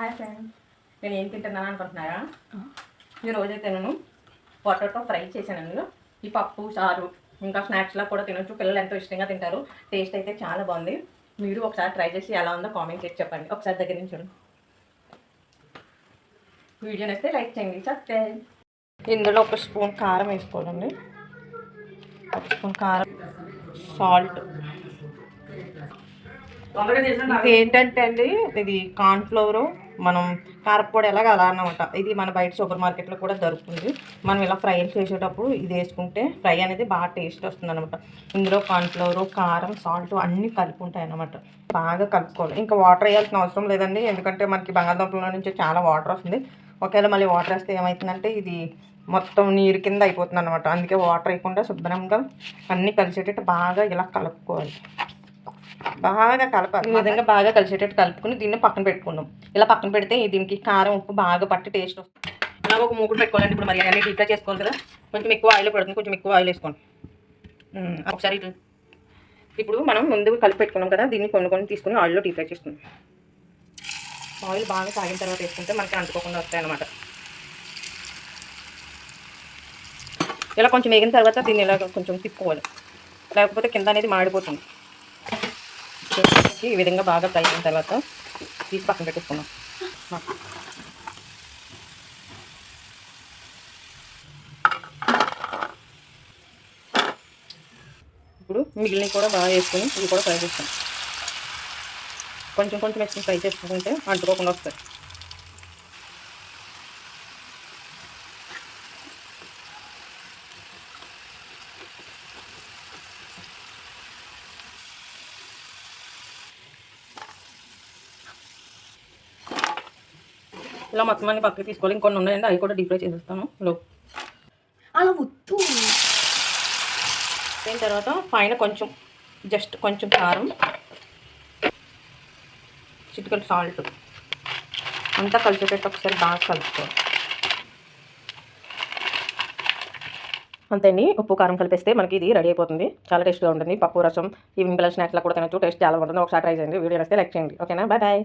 Hi friend నేను ఏం తింటున్నాను అనుకుంటున్నారా? ఈ రోజైతే నేను పొటాటో ఫ్రై చేశాను. ఈ పప్పు చారు ఇంకా స్నాక్స్లా కూడా తినొచ్చు. పిల్లలు ఎంతో ఇష్టంగా తింటారు. టేస్ట్ అయితే చాలా బాగుంది. మీరు ఒకసారి ట్రై చేసి ఎలా ఉందో కామెంట్ చేసి చెప్పండి. ఒకసారి దగ్గర నుంచి చూడండి. వీడియో నచ్చితే లైక్ చేయండి. చెప్తే ఇందులో ఒక స్పూన్ కారం వేసుకోవాలండి. ఒక స్పూన్ కారం సాల్ట్. ఇది ఏంటంటే అండి ఇది కార్న్ఫ్లవర్ మనం కారపొడి ఎలాగ అలా అన్నమాట. ఇది మన బయట సూపర్ మార్కెట్లో కూడా దొరుకుతుంది. మనం ఇలా ఫ్రై చేసేటప్పుడు ఇది వేసుకుంటే ఫ్రై అనేది బాగా టేస్ట్ వస్తుంది అనమాట ఇందులో కార్న్ఫ్లవర్ కారం సాల్ట్ అన్నీ కలిపి ఉంటాయి అన్నమాట బాగా కలుపుకోవాలి. ఇంకా వాటర్ వేయాల్సిన అవసరం లేదండి. ఎందుకంటే మనకి బంగాళదుంపల నుంచి చాలా వాటర్ వస్తుంది. ఒకవేళ మళ్ళీ వాటర్ వేస్తే ఏమవుతుందంటే ఇది మొత్తం నీరు కింద అయిపోతుంది అనమాట అందుకే వాటర్ వేయకుండా శుభ్రంగా అన్నీ కలిసేటట్టు బాగా ఇలా కలుపుకోవాలి. బాగా కలపాలి ఈ విధంగా బాగా కలిసేటట్టు కలుపుకుని దీన్ని పక్కన పెట్టుకుందాం. ఇలా పక్కన పెడితే దీనికి కారం ఉప్పు బాగా పట్టి టేస్ట్ వస్తుంది. ఒక మూకుడు పెట్టుకోవాలండి ఇప్పుడు మరి అన్ని డీప్ చేసుకోవాలి కదా. కొంచెం ఎక్కువ ఆయిల్ పడుతుంది. కొంచెం ఎక్కువ ఆయిల్ వేసుకోండి. ఒకసారి ఇప్పుడు మనం ముందు కలిపి పెట్టుకున్నాం కదా దీన్ని కొన్ని కొన్ని తీసుకుని ఆయిల్లో డీప్ ఫ్రై చేసుకుందాం. ఆయిల్ బాగా తాగిన తర్వాత వేసుకుంటే మనకి అంటుకోకుండా వస్తాయి అన్నమాట. ఇలా కొంచెం వేగిన తర్వాత దీన్ని ఇలా కొంచెం తిప్పుకోవాలి. లేకపోతే కింద అనేది మాడిపోతుంది. ఈ విధంగా బాగా ఫ్రై అయిన తర్వాత తీసి పక్కన పెట్టేసుకున్నాం ఇప్పుడు మిగిలినవి కూడా బాగా వేసుకొని ఇవి కూడా ఫ్రై చేస్తాం. కొంచెం కొంచెం వేసుకుని ఫ్రై చేసుకుంటే అంటుకోకుండా వస్తాయి. ఇలా మొత్తం అన్ని పక్కకి తీసుకోవాలి ఇంకొన్ని ఉన్నాయండి అవి కూడా డీప్ ఫ్రై చేసేస్తాను. లో. అలా వద్దు. అయిన తర్వాత పైన కొంచెం జస్ట్ కొంచెం కారం చిటికల్ సాల్ట్ అంతా కలిసేటట్టు ఒకసారి బాగా కలుపుకోవాలి. అంతే అండి ఉప్పు కారం కలిపేస్తే మనకి ఇది రెడీ అయిపోతుంది. చాలా టేస్ట్గా ఉంటుంది. పప్పు రసం ఈవినింగ్ పిల్లల స్నాక్స్లో కూడా తినచ్చు. టేస్ట్ చాలా ఉంటుంది ఒకసారి ట్రై చేయండి. వీడియో వస్తే లైక్ చేయండి. ఓకేనా? Bye bye.